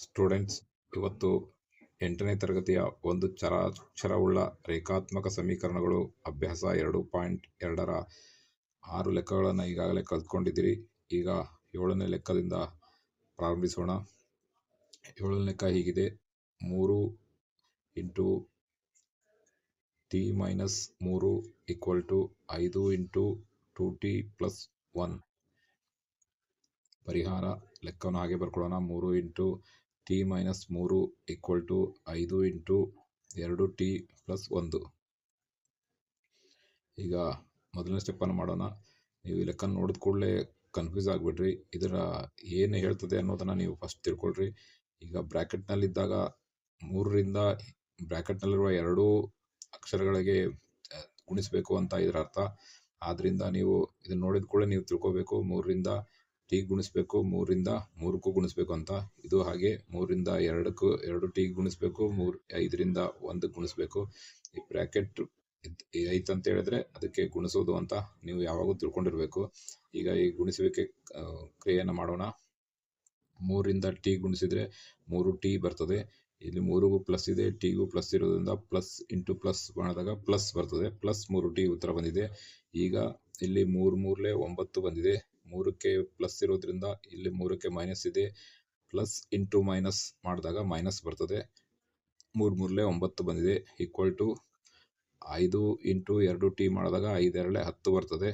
Students, ಇವತ್ತು ಎಂಟನೇ ತರಗತಿಯ ಒಂದು ಚರಾಕ್ಷರವುಳ್ಳ ರೇಖಾತ್ಮಕ ಸಮೀಕರಣಗಳು ಅಭ್ಯಾಸ ಎರಡು ಪಾಯಿಂಟ್ ಎರಡರ ಆರು ಲೆಕ್ಕಗಳನ್ನು ಈಗಾಗಲೇ ಕಲ್ತ್ಕೊಂಡಿದ್ದೀರಿ. ಈಗ ಏಳನೇ ಲೆಕ್ಕದಿಂದ ಪ್ರಾರಂಭಿಸೋಣ. ಏಳನೇ ಲೆಕ್ಕ ಹೀಗಿದೆ. ಮೂರು ಇಂಟು ಟಿ ಮೈನಸ್ ಮೂರು ಈಕ್ವಲ್ ಟು ಐದು into two T plus one. ಪರಿಹಾರ ಲೆಕ್ಕವನ್ನು ಹಾಗೆ ಬರ್ಕೊಳ್ಳೋಣ. ಮೂರು ಇಂಟು ಟಿ ಮೈನಸ್ ಮೂರು ಈಕ್ವಲ್ ಟು ಐದು ಇಂಟು ಎರಡು ಟಿ ಪ್ಲಸ್ ಒಂದು. ಈಗ ಮೊದಲನೇ ಸ್ಟೆಪ್ಪನ್ನು ಮಾಡೋಣ. ನೀವು ಲೆಕ್ಕ ನೋಡಿದ ಕೂಡಲೇ ಕನ್ಫ್ಯೂಸ್ ಆಗಿಬಿಡ್ರಿ. ಇದರ ಏನು ಹೇಳ್ತದೆ ಅನ್ನೋದನ್ನು ನೀವು ಫಸ್ಟ್ ತಿಳ್ಕೊಳ್ರಿ. ಈಗ ಬ್ರ್ಯಾಕೆಟ್ನಲ್ಲಿದ್ದಾಗ ಮೂರರಿಂದ ಬ್ರ್ಯಾಕೆಟ್ನಲ್ಲಿರುವ ಎರಡೂ ಅಕ್ಷರಗಳಿಗೆ ಗುಣಿಸಬೇಕು ಅಂತ ಇದರ ಅರ್ಥ ಆದ್ದರಿಂದ ನೀವು ಇದನ್ನು ನೋಡಿದ ಕೂಡಲೇ ನೀವು ತಿಳ್ಕೊಬೇಕು. ಮೂರರಿಂದ ಟಿ ಗುಣಿಸ್ಬೇಕು, ಮೂರಿಂದ ಮೂರಕ್ಕೂ ಗುಣಿಸ್ಬೇಕು ಅಂತ. ಇದು ಹಾಗೆ ಮೂರಿಂದ ಎರಡಕ್ಕೂ ಎರಡು ಟಿ ಗುಣಿಸ್ಬೇಕು, ಮೂರು, ಐದರಿಂದ ಒಂದು ಗುಣಿಸ್ಬೇಕು. ಈ ಬ್ರ್ಯಾಕೆಟ್ ಐತೆ ಅಂತ ಹೇಳಿದ್ರೆ ಅದಕ್ಕೆ ಗುಣಿಸೋದು ಅಂತ ನೀವು ಯಾವಾಗೂ ತಿಳ್ಕೊಂಡಿರ್ಬೇಕು. ಈಗ ಈ ಗುಣಿಸುವಿಕೆ ಕ್ರಿಯೆಯನ್ನು ಮಾಡೋಣ. ಮೂರಿಂದ ಟಿ ಗುಣಿಸಿದ್ರೆ ಮೂರು ಟಿ ಬರ್ತದೆ. ಇಲ್ಲಿ ಮೂರಿಗೂ ಪ್ಲಸ್ ಇದೆ, ಟಿಗೂ ಪ್ಲಸ್ ಇರೋದ್ರಿಂದ ಪ್ಲಸ್ ಇಂಟು ಪ್ಲಸ್ ಮಾಡಿದಾಗ ಪ್ಲಸ್ ಬರ್ತದೆ. ಪ್ಲಸ್ ಮೂರು ಟಿ ಉತ್ತರ ಬಂದಿದೆ. ಈಗ ಇಲ್ಲಿ ಮೂರು ಮೂರಲೆ ಒಂಬತ್ತು ಬಂದಿದೆ. ಮೂರಕ್ಕೆ ಪ್ಲಸ್ ಇರೋದ್ರಿಂದ ಇಲ್ಲಿ ಮೂರಕ್ಕೆ ಮೈನಸ್ ಇದೆ. ಪ್ಲಸ್ ಇಂಟು ಮೈನಸ್ ಮಾಡಿದಾಗ ಮೈನಸ್ ಬರ್ತದೆ. ಮೂರು ಮೂರಲೆ ಒಂಬತ್ತು ಬಂದಿದೆ. ಈಕ್ವಲ್ ಟು ಐದು ಇಂಟು ಎರಡು ಟಿ ಮಾಡಿದಾಗ ಐದೆರಳೆ ಹತ್ತು ಬರ್ತದೆ.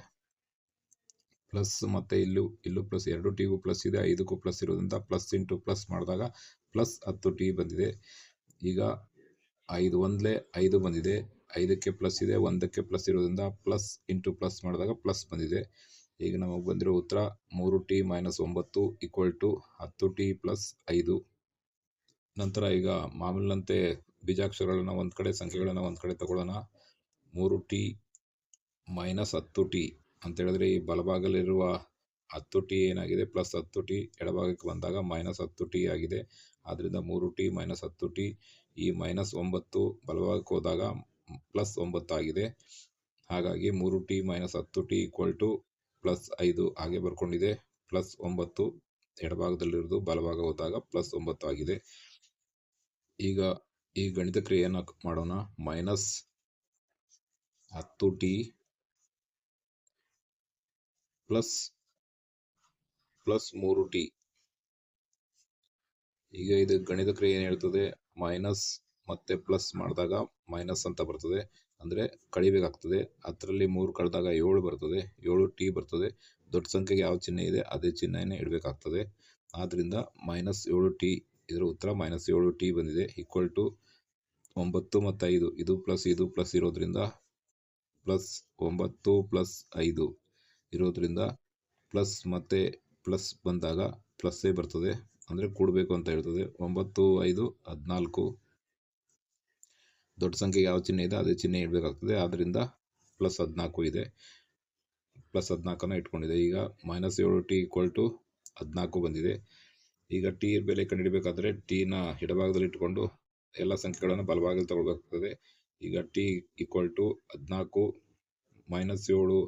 ಪ್ಲಸ್ ಮತ್ತು ಇಲ್ಲೂ ಇಲ್ಲೂ ಪ್ಲಸ್ ಎರಡು ಟಿಗೂ ಪ್ಲಸ್ ಇದೆ. ಐದಕ್ಕೂ ಪ್ಲಸ್ ಇರೋದ್ರಿಂದ ಪ್ಲಸ್ ಇಂಟು ಪ್ಲಸ್ ಮಾಡಿದಾಗ ಪ್ಲಸ್ ಹತ್ತು ಟಿ ಬಂದಿದೆ. ಈಗ ಐದು ಒಂದಲೇ ಐದು ಬಂದಿದೆ. ಐದಕ್ಕೆ ಪ್ಲಸ್ ಇದೆ. ಒಂದಕ್ಕೆ ಪ್ಲಸ್ ಇರೋದ್ರಿಂದ ಪ್ಲಸ್ ಇಂಟು ಪ್ಲಸ್ ಮಾಡಿದಾಗ ಪ್ಲಸ್ ಬಂದಿದೆ. ಈಗ ನಮಗೆ ಬಂದಿರೋ ಉತ್ತರ ಮೂರು ಟಿ ಮೈನಸ್ ಒಂಬತ್ತು ಈಕ್ವಲ್ ಟು ಹತ್ತು ಟಿ ಪ್ಲಸ್ ಐದು. ನಂತರ ಈಗ ಮಾಮೂಲಿನಂತೆ ಬೀಜಾಕ್ಷರಗಳನ್ನು ಒಂದು ಕಡೆ, ಸಂಖ್ಯೆಗಳನ್ನು ಒಂದು ಕಡೆ ತಗೊಳ್ಳೋಣ. ಮೂರು ಟಿ ಮೈನಸ್ ಹತ್ತು ಟಿ ಅಂತ ಹೇಳಿದ್ರೆ ಈ ಬಲಭಾಗದಲ್ಲಿರುವ ಹತ್ತು ಟಿ ಏನಾಗಿದೆ? ಪ್ಲಸ್ ಹತ್ತು ಟಿ ಎಡಭಾಗಕ್ಕೆ ಬಂದಾಗ ಮೈನಸ್ ಹತ್ತು ಟಿ ಆಗಿದೆ. ಆದ್ದರಿಂದ ಮೂರು ಟಿ ಮೈನಸ್ ಹತ್ತು ಟಿ ಈ ಮೈನಸ್ ಒಂಬತ್ತು ಬಲಭಾಗಕ್ಕೆ ಹೋದಾಗ ಪ್ಲಸ್ ಒಂಬತ್ತು ಆಗಿದೆ. ಹಾಗಾಗಿ ಮೂರು ಟಿ ಮೈನಸ್ ಹತ್ತು ಟಿ ಈಕ್ವಲ್ ಟು ಪ್ಲಸ್ ಐದು ಹಾಗೆ ಬರ್ಕೊಂಡಿದೆ. ಪ್ಲಸ್ ಒಂಬತ್ತು ಎಡಭಾಗದಲ್ಲಿರೋದು ಬಲಭಾಗ ಹೋದಾಗ ಪ್ಲಸ್ ಒಂಬತ್ತು ಆಗಿದೆ. ಈಗ ಈ ಗಣಿತ ಕ್ರಿಯೆಯನ್ನು ಮಾಡೋಣ? ಮೈನಸ್ ಹತ್ತು ಟಿ ಪ್ಲಸ್ ಪ್ಲಸ್ ಮೂರು ಟಿ. ಈಗ ಇದು ಗಣಿತ ಕ್ರಿಯೆ ಏನು ಹೇಳ್ತದೆ? ಮೈನಸ್ ಮತ್ತೆ ಪ್ಲಸ್ ಮಾಡಿದಾಗ ಮೈನಸ್ ಅಂತ ಬರ್ತದೆ. ಅಂದರೆ ಕಳಿಬೇಕಾಗ್ತದೆ. ಹತ್ತರಲ್ಲಿ ಮೂರು ಕಳೆದಾಗ ಏಳು ಬರ್ತದೆ. ಏಳು ಟಿ ಬರ್ತದೆ. ದೊಡ್ಡ ಸಂಖ್ಯೆಗೆ ಯಾವ ಚಿಹ್ನೆ ಇದೆ ಅದೇ ಚಿಹ್ನೆಯನ್ನು ಇಡಬೇಕಾಗ್ತದೆ. ಆದ್ದರಿಂದ ಮೈನಸ್ ಏಳು ಟಿ ಇದರ ಉತ್ತರ ಮೈನಸ್ ಏಳು ಟಿ ಬಂದಿದೆ. ಈಕ್ವಲ್ ಟು ಒಂಬತ್ತು ಮತ್ತು ಐದು. ಇದು ಪ್ಲಸ್ ಇದು ಪ್ಲಸ್ ಇರೋದ್ರಿಂದ ಪ್ಲಸ್ ಒಂಬತ್ತು ಪ್ಲಸ್ ಐದು ಇರೋದ್ರಿಂದ ಪ್ಲಸ್ ಮತ್ತೆ ಪ್ಲಸ್ ಬಂದಾಗ ಪ್ಲಸ್ಸೇ ಬರ್ತದೆ. ಅಂದರೆ ಕೂಡಬೇಕು ಅಂತ ಹೇಳ್ತದೆ. ಒಂಬತ್ತು, ಐದು, ಹದಿನಾಲ್ಕು ದೊಡ್ಡ ಸಂಖ್ಯೆಗೆ ಯಾವ ಚಿಹ್ನೆ ಇದೆ, ಅದೇ ಚಿಹ್ನೆ ಇಡಬೇಕಾಗ್ತದೆ. ಆದ್ದರಿಂದ ಪ್ಲಸ್ ಹದಿನಾಲ್ಕು ಇದೆ. ಪ್ಲಸ್ ಹದಿನಾಲ್ಕನ್ನು ಇಟ್ಕೊಂಡಿದೆ. ಈಗ ಮೈನಸ್ ಏಳು ಟಿ ಈಕ್ವಲ್ ಟು ಹದಿನಾಲ್ಕು ಬಂದಿದೆ. ಈಗ ಟಿ ಬೆಲೆ ಕಂಡುಹಿಡಬೇಕಾದ್ರೆ ಟೀನ ಎಡಭಾಗದಲ್ಲಿ ಇಟ್ಕೊಂಡು ಎಲ್ಲ ಸಂಖ್ಯೆಗಳನ್ನು ಬಲಭಾಗದಲ್ಲಿ ತಗೊಳ್ಬೇಕಾಗ್ತದೆ. ಈಗ ಟಿ ಈಕ್ವಲ್ ಟು ಹದಿನಾಲ್ಕು ಮೈನಸ್ ಏಳು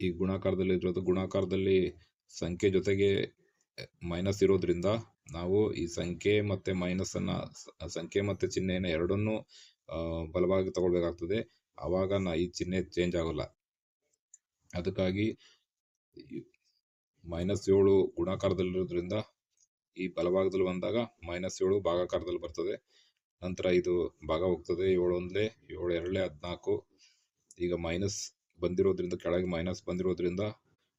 ಈ ಗುಣಾಕಾರದಲ್ಲಿರೋದು ಗುಣಾಕಾರದಲ್ಲಿ ಸಂಖ್ಯೆ ಜೊತೆಗೆ ಮೈನಸ್ ಇರೋದ್ರಿಂದ ನಾವು ಈ ಸಂಖ್ಯೆ ಮತ್ತು ಅನ್ನ ಸಂಖ್ಯೆ ಮತ್ತು ಚಿಹ್ನೆಯನ್ನು ಎರಡನ್ನೂ ಬಲವಾಗಿ ತಗೊಳ್ಬೇಕಾಗ್ತದೆ. ಆವಾಗ ನಾ, ಈ ಚಿಹ್ನೆ ಚೇಂಜ್ ಆಗೋಲ್ಲ. ಅದಕ್ಕಾಗಿ ಮೈನಸ್ ಏಳು ಗುಣಾಕಾರದಲ್ಲಿರೋದ್ರಿಂದ ಈ ಬಲಭಾಗದಲ್ಲಿ ಬಂದಾಗ ಮೈನಸ್ ಏಳು ಭಾಗಾಕಾರದಲ್ಲಿ ಬರ್ತದೆ. ನಂತರ ಇದು ಭಾಗ ಹೋಗ್ತದೆ. ಏಳು ಒಂದಲೇ, ಏಳು ಎರಡಲೇ ಹದಿನಾಲ್ಕು. ಈಗ ಮೈನಸ್ ಬಂದಿರೋದ್ರಿಂದ ಕೆಳಗೆ ಮೈನಸ್ ಬಂದಿರೋದ್ರಿಂದ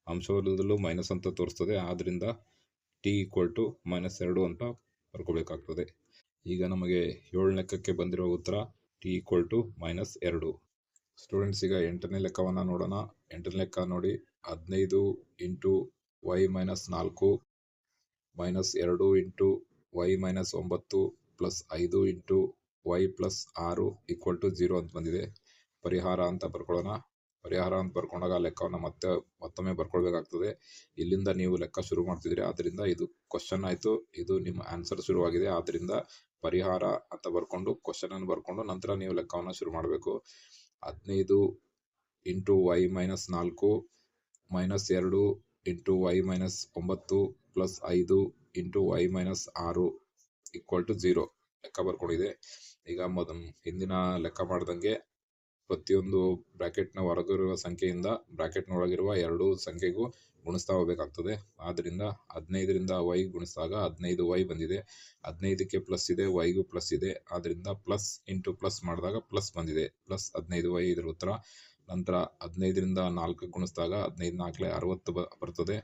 ಅಂಶವಲ್ಲದಲ್ಲೂ ಮೈನಸ್ ಅಂತ ತೋರಿಸ್ತದೆ. ಆದ್ದರಿಂದ ಟಿ ಈಕ್ವಲ್ ಟು ಮೈನಸ್ ಎರಡು ಅಂತ ಬರ್ಕೋಬೇಕಾಗ್ತದೆ. ಈಗ ನಮಗೆ ಏಳು ಲೆಕ್ಕಕ್ಕೆ ಬಂದಿರೋ ಉತ್ತರ ಟಿ ಈಕ್ವಲ್ ಟು ಮೈನಸ್ ಎರಡು. ಸ್ಟೂಡೆಂಟ್ಸ್ ಈಗ ಎಂಟನೇ ಲೆಕ್ಕವನ್ನು ನೋಡೋಣ. ಎಂಟನೇ ಲೆಕ್ಕ ನೋಡಿ. ಹದಿನೈದು ಇಂಟು ವೈ ಮೈನಸ್ ನಾಲ್ಕು ಮೈನಸ್ ಎರಡು ಇಂಟು ವೈ ಮೈನಸ್ ಒಂಬತ್ತು ಪ್ಲಸ್ ಐದು ಇಂಟು ವೈ ಪ್ಲಸ್ ಆರು ಈಕ್ವಲ್ ಟು ಜೀರೋ ಅಂತ ಬಂದಿದೆ. ಪರಿಹಾರ ಅಂತ ಬರ್ಕೊಳ್ಳೋಣ. ಪರಿಹಾರ ಅಂತ ಬರ್ಕೊಂಡಾಗ ಆ ಲೆಕ್ಕವನ್ನು ಮತ್ತೆ ಮತ್ತೊಮ್ಮೆ ಬರ್ಕೊಳ್ಬೇಕಾಗ್ತದೆ. ಇಲ್ಲಿಂದ ನೀವು ಲೆಕ್ಕ ಶುರು ಮಾಡ್ತಿದ್ದೀರಿ ಆದ್ದರಿಂದ ಇದು ಕ್ವಶನ್ ಆಯಿತು, ಇದು ನಿಮ್ಮ ಆನ್ಸರ್ ಶುರುವಾಗಿದೆ ಆದ್ದರಿಂದ ಪರಿಹಾರ ಅಂತ ಬರ್ಕೊಂಡು ಕ್ವಶನನ್ನು ಬರ್ಕೊಂಡು ನಂತರ ನೀವು ಲೆಕ್ಕವನ್ನು ಶುರು ಮಾಡಬೇಕು. ಹದಿನೈದು ಇಂಟು ವೈ ಮೈನಸ್ ನಾಲ್ಕು ಮೈನಸ್ ಎರಡು ಇಂಟು ವೈ ಮೈನಸ್ ಒಂಬತ್ತು ಪ್ಲಸ್ ಐದು ಇಂಟು ವೈ ಮೈನಸ್ ಆರು ಈಕ್ವಲ್ ಟು ಜೀರೋ ಲೆಕ್ಕ ಬರ್ಕೊಂಡಿದೆ. ಈಗ ಮೊದ ಹಿಂದಿನ ಲೆಕ್ಕ ಮಾಡ್ದಂಗೆ ಪ್ರತಿಯೊಂದು ಬ್ರಾಕೆಟ್ನ ಹೊರಗಿರುವ ಸಂಖ್ಯೆಯಿಂದ ಬ್ರಾಕೆಟ್ನೊಳಗಿರುವ ಎರಡು ಸಂಖ್ಯೆಗೂ ಗುಣಿಸ್ತಾ ಹೋಗಬೇಕಾಗ್ತದೆ ಆದ್ದರಿಂದ ಹದಿನೈದರಿಂದ ವೈ ಗುಣಿಸಿದಾಗ ಹದಿನೈದು ವೈ ಬಂದಿದೆ. ಹದಿನೈದಕ್ಕೆ ಪ್ಲಸ್ ಇದೆ, ವೈಗೂ ಪ್ಲಸ್ ಇದೆ. ಆದ್ದರಿಂದ ಪ್ಲಸ್ ಇಂಟು ಪ್ಲಸ್ ಮಾಡಿದಾಗ ಪ್ಲಸ್ ಬಂದಿದೆ. ಪ್ಲಸ್ ಹದಿನೈದು ವೈ ಇದರ ಉತ್ತರ. ನಂತರ ಹದಿನೈದರಿಂದ ನಾಲ್ಕು ಗುಣಿಸಿದಾಗ ಹದಿನೈದು ನಾಲ್ಕಲೆ ಅರವತ್ತು ಬರ್ತದೆ.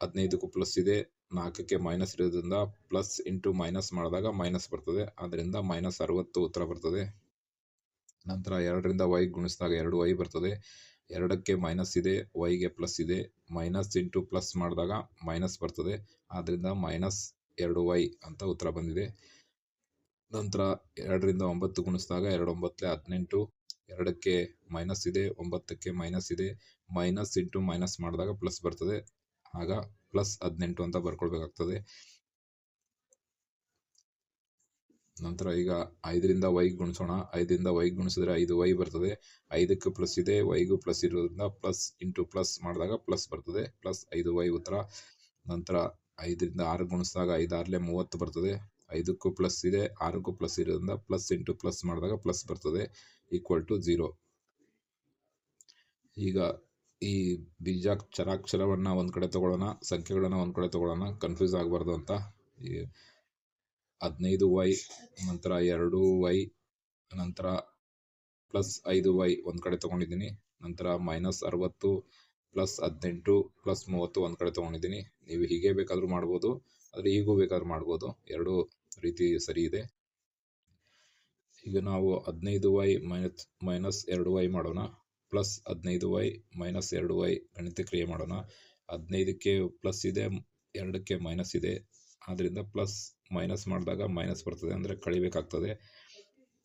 ಹದಿನೈದಕ್ಕೂ ಪ್ಲಸ್ ಇದೆ, ನಾಲ್ಕಕ್ಕೆ ಮೈನಸ್ ಇರೋದ್ರಿಂದ ಪ್ಲಸ್ ಇಂಟು ಮೈನಸ್ ಮಾಡಿದಾಗ ಮೈನಸ್ ಬರ್ತದೆ. ಆದ್ದರಿಂದ ಮೈನಸ್ ಅರವತ್ತು ಉತ್ತರ ಬರ್ತದೆ. ನಂತರ ಎರಡರಿಂದ ವೈ ಗುಣಿಸಿದಾಗ ಎರಡು ವೈ ಬರ್ತದೆ. ಎರಡಕ್ಕೆ ಮೈನಸ್ ಇದೆ ವೈಗೆ ಪ್ಲಸ್ ಇದೆ. ಮೈನಸ್ ಇಂಟು ಪ್ಲಸ್ ಮಾಡಿದಾಗ ಮೈನಸ್ ಬರ್ತದೆ. ಆದ್ದರಿಂದ ಮೈನಸ್ ಎರಡು ವೈ ಅಂತ ಉತ್ತರ ಬಂದಿದೆ. ನಂತರ ಎರಡರಿಂದ ಒಂಬತ್ತು ಗುಣಿಸಿದಾಗ ಎರಡು ಒಂಬತ್ತಲೆ ಹದಿನೆಂಟು. ಎರಡಕ್ಕೆ ಮೈನಸ್ ಇದೆ, ಒಂಬತ್ತಕ್ಕೆ ಮೈನಸ್ ಇದೆ. ಮೈನಸ್ ಇಂಟು ಮೈನಸ್ ಮಾಡಿದಾಗ ಪ್ಲಸ್ ಬರ್ತದೆ. ಆಗ ಪ್ಲಸ್ ಹದಿನೆಂಟು ಅಂತ ಬರ್ಕೊಳ್ಬೇಕಾಗ್ತದೆ. ನಂತರ ಈಗ ಐದರಿಂದ ವೈ ಗುಣಿಸೋಣ. ಐದರಿಂದ ವೈ ಗುಣಿಸಿದ್ರೆ ಐದು ವೈ ಬರ್ತದೆ. ಐದಕ್ಕೆ ಪ್ಲಸ್ ಇದೆ, ವೈಗೂ ಪ್ಲಸ್ ಇರೋದ್ರಿಂದ ಪ್ಲಸ್ ಇಂಟು ಪ್ಲಸ್ ಮಾಡಿದಾಗ ಪ್ಲಸ್ ಬರ್ತದೆ. ಪ್ಲಸ್ ಐದು ವೈ ಉತ್ತರ. ನಂತರ ಐದರಿಂದ ಆರು ಗುಣಿಸಿದಾಗ ಐದಾರಲೆ ಮೂವತ್ತು ಬರ್ತದೆ. ಐದಕ್ಕೂ ಪ್ಲಸ್ ಇದೆ, ಆರಕ್ಕೂ ಪ್ಲಸ್ ಇರೋದ್ರಿಂದ ಪ್ಲಸ್ ಇಂಟು ಪ್ಲಸ್ ಮಾಡಿದಾಗ ಪ್ಲಸ್ ಬರ್ತದೆ. ಈಕ್ವಲ್ ಟು ಜೀರೋ ಈಗ ಈ ಬೀಜಾಕ್ಷರಾಕ್ಷರವನ್ನು ಒಂದು ಕಡೆ ತಗೊಳ್ಳೋಣ, ಸಂಖ್ಯೆಗಳನ್ನು ಒಂದು ಕಡೆ ತಗೊಳ್ಳೋಣ. ಕನ್ಫ್ಯೂಸ್ ಆಗಬಾರ್ದು ಅಂತ. ಈ ಹದಿನೈದು ವೈ, ನಂತರ ಎರಡು ವೈ, ನಂತರ ಪ್ಲಸ್ ಐದು ವೈ ಒಂದು ಕಡೆ ತೊಗೊಂಡಿದ್ದೀನಿ. ನಂತರ ಮೈನಸ್ ಅರವತ್ತು, ಪ್ಲಸ್ ಹದಿನೆಂಟು, ಪ್ಲಸ್ ಮೂವತ್ತು ಒಂದು ಕಡೆ ತೊಗೊಂಡಿದ್ದೀನಿ. ನೀವು ಹೀಗೆ ಬೇಕಾದರೂ ಮಾಡ್ಬೋದು, ಆದರೆ ಹೀಗೂ ಬೇಕಾದ್ರೂ ಮಾಡ್ಬೋದು. ಎರಡೂ ರೀತಿ ಸರಿ ಇದೆ. ಈಗ ನಾವು ಹದಿನೈದು ವೈ ಮೈನಸ್ ಮೈನಸ್ ಎರಡು ವೈ ಮಾಡೋಣ. ಪ್ಲಸ್ ಹದಿನೈದು ವೈ ಮೈನಸ್ ಎರಡು ವೈ ಗಣಿತ ಕ್ರಿಯೆ ಮಾಡೋಣ. ಹದಿನೈದಕ್ಕೆ ಪ್ಲಸ್ ಇದೆ, ಎರಡಕ್ಕೆ ಮೈನಸ್ ಇದೆ. ಆದ್ದರಿಂದ ಪ್ಲಸ್ ಮೈನಸ್ ಮಾಡಿದಾಗ ಮೈನಸ್ ಬರ್ತದೆ ಅಂದರೆ ಕಳಿಬೇಕಾಗ್ತದೆ.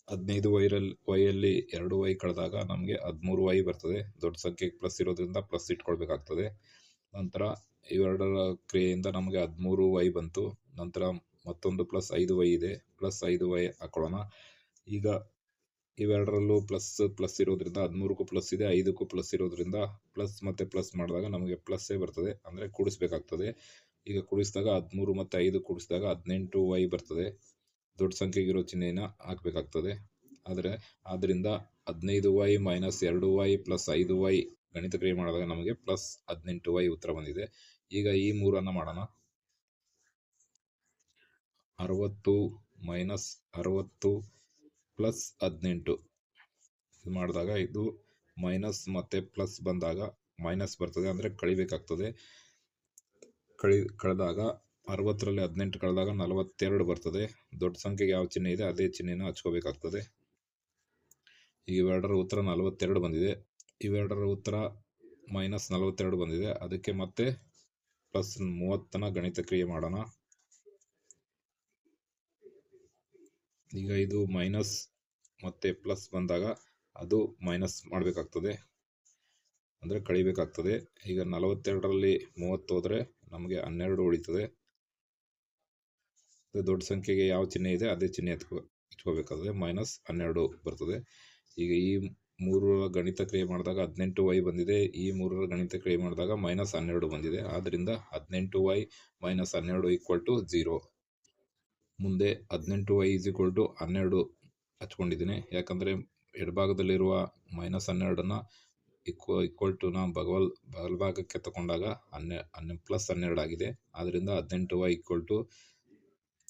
ಹದಿನೈದು ವೈರಲ್ಲಿ ವೈಯಲ್ಲಿ ಎರಡು ವೈ ಕಳೆದಾಗ ನಮಗೆ ಹದಿಮೂರು ವೈ ಬರ್ತದೆ. ದೊಡ್ಡ ಸಂಖ್ಯೆಗೆ ಪ್ಲಸ್ ಇರೋದ್ರಿಂದ ಪ್ಲಸ್ ಇಟ್ಕೊಳ್ಬೇಕಾಗ್ತದೆ. ನಂತರ ಇವೆರಡರ ಕ್ರಿಯೆಯಿಂದ ನಮಗೆ ಹದಿಮೂರು ವೈ ಬಂತು. ನಂತರ ಮತ್ತೊಂದು ಪ್ಲಸ್ ಐದು ವೈ ಇದೆ. ಪ್ಲಸ್ ಐದು ವೈ ಹಾಕೊಳ್ಳೋಣ. ಈಗ ಇವೆರಡರಲ್ಲೂ ಪ್ಲಸ್ ಪ್ಲಸ್ ಇರೋದ್ರಿಂದ ಹದಿಮೂರಕ್ಕೂ ಪ್ಲಸ್ ಇದೆ. ಐದಕ್ಕೂ ಪ್ಲಸ್ ಇರೋದ್ರಿಂದ ಪ್ಲಸ್ ಮತ್ತು ಪ್ಲಸ್ ಮಾಡಿದಾಗ ನಮಗೆ ಪ್ಲಸ್ಸೇ ಬರ್ತದೆ. ಅಂದರೆ ಕೂಡಿಸ್ಬೇಕಾಗ್ತದೆ. ಈಗ ಕೂಡಿಸಿದಾಗ ಹದಿಮೂರು ಮತ್ತು ಐದು ಕೂಡಿಸಿದಾಗ ಹದಿನೆಂಟು ವೈ ಬರ್ತದೆ. ದೊಡ್ಡ ಸಂಖ್ಯೆಗಿರೋ ಚಿಹ್ನೆಯನ್ನು ಹಾಕಬೇಕಾಗ್ತದೆ. ಆದರೆ ಆದ್ದರಿಂದ ಹದಿನೈದು ವೈ ಮೈನಸ್ ಎರಡು ವೈ ಪ್ಲಸ್ ಐದು ವೈ ಗಣಿತ ಕ್ರಿಯೆ ಮಾಡಿದಾಗ ನಮಗೆ ಪ್ಲಸ್ ಹದಿನೆಂಟು ವೈ ಉತ್ತರ ಬಂದಿದೆ. ಈಗ ಈ ಮೂರನ್ನು ಮಾಡೋಣ. ಅರವತ್ತು ಮೈನಸ್ ಅರವತ್ತು ಪ್ಲಸ್ ಹದಿನೆಂಟು. ಇದು ಮಾಡಿದಾಗ ಇದು ಮೈನಸ್ ಮತ್ತು ಪ್ಲಸ್ ಬಂದಾಗ ಮೈನಸ್ ಬರ್ತದೆ. ಅಂದರೆ ಕಳಿಬೇಕಾಗ್ತದೆ. ಕಳಿ, ಕಳೆದಾಗ ಅರವತ್ತರಲ್ಲಿ ಹದಿನೆಂಟು, ಕಳೆದಾಗ ನಲವತ್ತೆರಡು ಬರ್ತದೆ. ದೊಡ್ಡ ಸಂಖ್ಯೆಗೆ ಯಾವ ಚಿಹ್ನೆ ಇದೆ ಅದೇ ಚಿಹ್ನೆನ ಹಚ್ಕೋಬೇಕಾಗ್ತದೆ. ಇವೆರಡರ ಉತ್ತರ ನಲವತ್ತೆರಡು ಬಂದಿದೆ. ಇವೆರಡರ ಉತ್ತರ ಮೈನಸ್ ನಲವತ್ತೆರಡು ಬಂದಿದೆ. ಅದಕ್ಕೆ ಮತ್ತೆ ಪ್ಲಸ್ ಮೂವತ್ತನ ಗಣಿತ ಕ್ರಿಯೆ ಮಾಡೋಣ. ಈಗ ಇದು ಮೈನಸ್ ಮತ್ತೆ ಪ್ಲಸ್ ಬಂದಾಗ ಅದು ಮೈನಸ್ ಮಾಡಬೇಕಾಗ್ತದೆ. ಅಂದರೆ ಕಳಿಬೇಕಾಗ್ತದೆ. ಈಗ ನಲವತ್ತೆರಡರಲ್ಲಿ ಮೂವತ್ತು ಹೋದರೆ ನಮಗೆ ಹನ್ನೆರಡು ಉಳಿತದೆ. ದೊಡ್ಡ ಸಂಖ್ಯೆಗೆ ಯಾವ ಚಿಹ್ನೆ ಇದೆ, ಅದೇ ಚಿಹ್ನೆ ಎತ್ಕೋ ಇಟ್ಕೋಬೇಕಾದ್ರೆ ಮೈನಸ್ ಹನ್ನೆರಡು ಬರ್ತದೆ. ಈಗ ಈ ಮೂರರ ಗಣಿತ ಕ್ರಿಯೆ ಮಾಡಿದಾಗ ಹದಿನೆಂಟು ವೈ ಬಂದಿದೆ, ಈ ಮೂರರ ಗಣಿತ ಕ್ರಿಯೆ ಮಾಡಿದಾಗ ಮೈನಸ್ ಹನ್ನೆರಡು ಬಂದಿದೆ. ಆದ್ದರಿಂದ ಹದಿನೆಂಟು ವೈ ಮೈನಸ್ ಹನ್ನೆರಡು ಈಕ್ವಲ್ ಟು ಜೀರೋ ಮುಂದೆ ಹದಿನೆಂಟು ವೈ ಈಸ್ ಈಕ್ವಲ್ ಟು ಹನ್ನೆರಡು ಹಚ್ಕೊಂಡಿದ್ದೀನಿ. ಯಾಕಂದರೆ ಎಡಭಾಗದಲ್ಲಿರುವ ಮೈನಸ್ ಹನ್ನೆರಡನ್ನು ಇಕ್ವ ಈಕ್ವಲ್ ನಾವು ಬಗವಲ್ ಭಾಗಕ್ಕೆ ತಗೊಂಡಾಗ ಹನ್ನೆ ಹನ್ನೆ ಪ್ಲಸ್ ಹನ್ನೆರಡು ಆಗಿದೆ. ಆದ್ದರಿಂದ ಹದಿನೆಂಟು ವೈ ಈಕ್ವಲ್ ಟು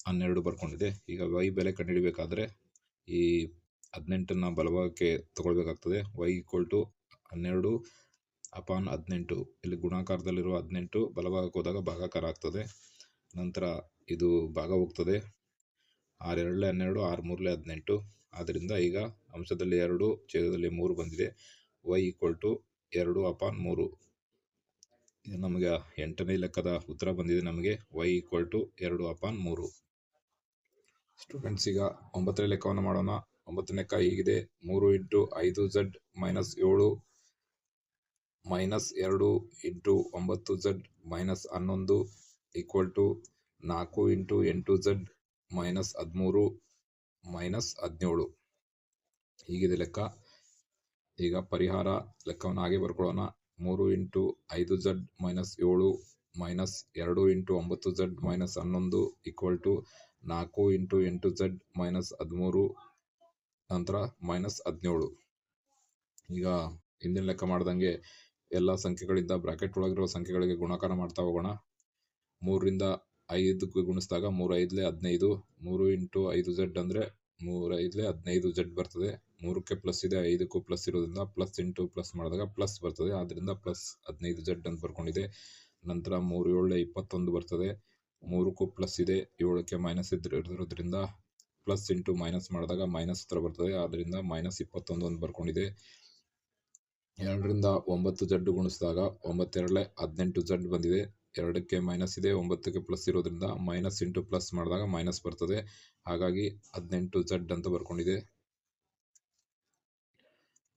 ಹನ್ನೆರಡು ಬರ್ಕೊಂಡಿದೆ. ಈಗ ವೈ ಬೆಲೆ ಕಂಡುಹಿಡಿಬೇಕಾದ್ರೆ ಈ ಹದಿನೆಂಟನ್ನು ಬಲಭಾಗಕ್ಕೆ ತಗೊಳ್ಬೇಕಾಗ್ತದೆ. ವೈ ಈಕ್ವಲ್ ಟು ಹನ್ನೆರಡು ಅಪಾನ್ ಹದಿನೆಂಟು. ಇಲ್ಲಿ ಗುಣಾಕಾರದಲ್ಲಿರುವ ಹದಿನೆಂಟು ಬಲಭಾಗಕ್ಕೆ ಹೋದಾಗ ಭಾಗಾಕಾರ ಆಗ್ತದೆ. ನಂತರ ಇದು ಭಾಗ ಹೋಗ್ತದೆ. ಆರೆರಡಲೆ ಹನ್ನೆರಡು, ಆರು ಮೂರಲೆ ಹದಿನೆಂಟು. ಆದ್ದರಿಂದ ಈಗ ಅಂಶದಲ್ಲಿ ಎರಡು, ಛೇದದಲ್ಲಿ ಮೂರು ಬಂದಿದೆ. ವೈ ಈಕ್ವಲ್ ಟು ಎರಡು ಅಪಾನ್ ಮೂರು. ಇದು ನಮಗೆ ಎಂಟನೇ ಲೆಕ್ಕದ ಉತ್ತರ ಬಂದಿದೆ ನಮಗೆ. ವೈ ಈಕ್ವಲ್ ಟು ಎರಡು ಅಪಾನ್ ಮೂರು. ಸ್ಟೂಡೆಂಟ್ಸ್ ಈಗ ಒಂಬತ್ತನೇ ಲೆಕ್ಕವನ್ನು ಮಾಡೋಣ. ಒಂಬತ್ತನೇ ಲೆಕ್ಕ ಹೀಗಿದೆ. ಮೂರು ಇಂಟು ಐದು ಝಡ್ ಮೈನಸ್ ಏಳು ಮೈನಸ್ ಎರಡು ಇಂಟು ಒಂಬತ್ತು ಝಡ್ ಮೈನಸ್ ಹನ್ನೊಂದು ಈಕ್ವಲ್ ಟು ನಾಲ್ಕು ಇಂಟು ಎಂಟು ಝಡ್ ಮೈನಸ್ ಹದಿಮೂರು ಮೈನಸ್ ಹದಿನೇಳು. ಹೀಗಿದೆ ಲೆಕ್ಕ. ಈಗ ಪರಿಹಾರ ಲೆಕ್ಕವನ್ನು ಹಾಗೆ ಬರ್ಕೊಳ್ಳೋಣ. ಮೂರು ಇಂಟು ಐದು ಝಡ್ ಮೈನಸ್ ಏಳು ಮೈನಸ್ ಎರಡು ಇಂಟು ಒಂಬತ್ತು ಝಡ್ ಮೈನಸ್ ಹನ್ನೊಂದು ಈಕ್ವಲ್ ಟು ನಾಲ್ಕು ಇಂಟು ಎಂಟು ಝಡ್ ಮೈನಸ್ ಹದಿಮೂರು ನಂತರ ಮೈನಸ್ ಹದಿನೇಳು. ಈಗ ಹಿಂದಿನ ಲೆಕ್ಕ ಮಾಡ್ದಂಗೆ ಎಲ್ಲ ಸಂಖ್ಯೆಗಳಿಂದ ಬ್ರಾಕೆಟ್ ಒಳಗಿರೋ ಸಂಖ್ಯೆಗಳಿಗೆ ಗುಣಾಕಾರ ಮಾಡ್ತಾ ಹೋಗೋಣ. ಮೂರರಿಂದ ಐದಕ್ಕೆ ಗುಣಿಸಿದಾಗ ಮೂರು ಐದಲೇ ಹದಿನೈದು. ಮೂರು ಇಂಟು ಐದು ಝಡ್ ಅಂದರೆ ಮೂರು ಐದಲೇ ಹದಿನೈದು ಝಡ್ ಬರ್ತದೆ. ಮೂರಕ್ಕೆ ಪ್ಲಸ್ ಇದೆ, ಐದಕ್ಕೂ ಪ್ಲಸ್ ಇರೋದ್ರಿಂದ ಪ್ಲಸ್ ಇಂಟು ಪ್ಲಸ್ ಮಾಡಿದಾಗ ಪ್ಲಸ್ ಬರ್ತದೆ. ಆದ್ದರಿಂದ ಪ್ಲಸ್ ಹದಿನೈದು ಝಡ್ ಅಂತ ಬರ್ಕೊಂಡಿದೆ. ನಂತರ ಮೂರು ಏಳೆ ಇಪ್ಪತ್ತೊಂದು ಬರ್ತದೆ. ಮೂರಕ್ಕೂ ಪ್ಲಸ್ ಇದೆ, ಏಳಕ್ಕೆ ಮೈನಸ್ ಇರೋದ್ರಿಂದ ಪ್ಲಸ್ ಇಂಟು ಮೈನಸ್ ಮಾಡಿದಾಗ ಮೈನಸ್ ಹತ್ರ ಬರ್ತದೆ. ಆದ್ದರಿಂದ ಮೈನಸ್ ಇಪ್ಪತ್ತೊಂದು ಅಂತ ಬರ್ಕೊಂಡಿದೆ. ಎರಡರಿಂದ ಒಂಬತ್ತು ಜಡ್ ಗುಣಿಸಿದಾಗ ಒಂಬತ್ತೆರಡಲೆ ಹದಿನೆಂಟು ಜಡ್ ಬಂದಿದೆ. ಎರಡಕ್ಕೆ ಮೈನಸ್ ಇದೆ, ಒಂಬತ್ತಕ್ಕೆ ಪ್ಲಸ್ ಇರೋದ್ರಿಂದ ಮೈನಸ್ ಇಂಟು ಪ್ಲಸ್ ಮಾಡಿದಾಗ ಮೈನಸ್ ಬರ್ತದೆ. ಹಾಗಾಗಿ ಹದಿನೆಂಟು ಜಡ್ ಅಂತ ಬರ್ಕೊಂಡಿದೆ.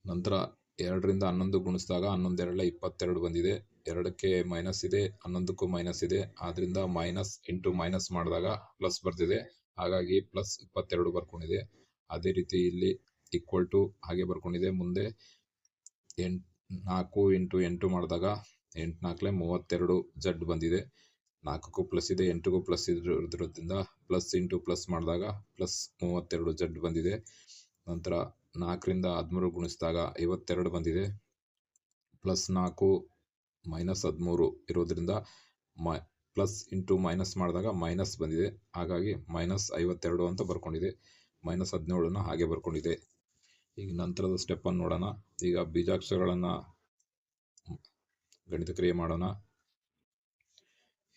ನಂತರ ಎರಡರಿಂದ ಹನ್ನೊಂದು ಗುಣಿಸಿದಾಗ ಹನ್ನೊಂದು ಎರಡಲೆ ಇಪ್ಪತ್ತೆರಡು ಬಂದಿದೆ. ಎರಡಕ್ಕೆ ಮೈನಸ್ ಇದೆ, ಹನ್ನೊಂದಕ್ಕೂ ಮೈನಸ್ ಇದೆ. ಆದ್ದರಿಂದ ಮೈನಸ್ ಇಂಟು ಮೈನಸ್ ಮಾಡಿದಾಗ ಪ್ಲಸ್ ಬರ್ತಿದೆ. ಹಾಗಾಗಿ ಪ್ಲಸ್ ಇಪ್ಪತ್ತೆರಡು ಬರ್ಕೊಂಡಿದೆ. ಅದೇ ರೀತಿ ಇಲ್ಲಿ ಈಕ್ವಲ್ ಟು ಹಾಗೆ ಬರ್ಕೊಂಡಿದೆ. ಮುಂದೆ ಎಂಟು ನಾಲ್ಕು ಇಂಟು ಎಂಟು ಮಾಡಿದಾಗ ಎಂಟು ನಾಲ್ಕಲೆ ಮೂವತ್ತೆರಡು ಜಡ್ ಬಂದಿದೆ. ನಾಲ್ಕಕ್ಕೂ ಪ್ಲಸ್ ಇದೆ, ಎಂಟಕ್ಕೂ ಪ್ಲಸ್ ಇರೋದ್ರಿಂದ ಪ್ಲಸ್ ಇಂಟು ಪ್ಲಸ್ ಮಾಡಿದಾಗ ಪ್ಲಸ್ ಮೂವತ್ತೆರಡು ಜಡ್ ಬಂದಿದೆ. ನಂತರ ನಾಲ್ಕರಿಂದ ಹದಿಮೂರು ಗುಣಿಸಿದಾಗ ಐವತ್ತೆರಡು ಬಂದಿದೆ. ಪ್ಲಸ್ ನಾಲ್ಕು ಮೈನಸ್ ಹದಿಮೂರು ಇರೋದ್ರಿಂದ ಮೈ ಪ್ಲಸ್ ಇಂಟು ಮೈನಸ್ ಮಾಡಿದಾಗ ಮೈನಸ್ ಬಂದಿದೆ. ಹಾಗಾಗಿ ಮೈನಸ್ ಐವತ್ತೆರಡು ಅಂತ ಬರ್ಕೊಂಡಿದೆ. ಮೈನಸ್ ಹದಿನೇಳನ್ನು ಹಾಗೆ ಬರ್ಕೊಂಡಿದೆ. ಈಗ ನಂತರದ ಸ್ಟೆಪ್ಪನ್ನು ನೋಡೋಣ. ಈಗ ಬೀಜಾಕ್ಷರಗಳನ್ನು ಗಣಿತ ಕ್ರಿಯೆ ಮಾಡೋಣ.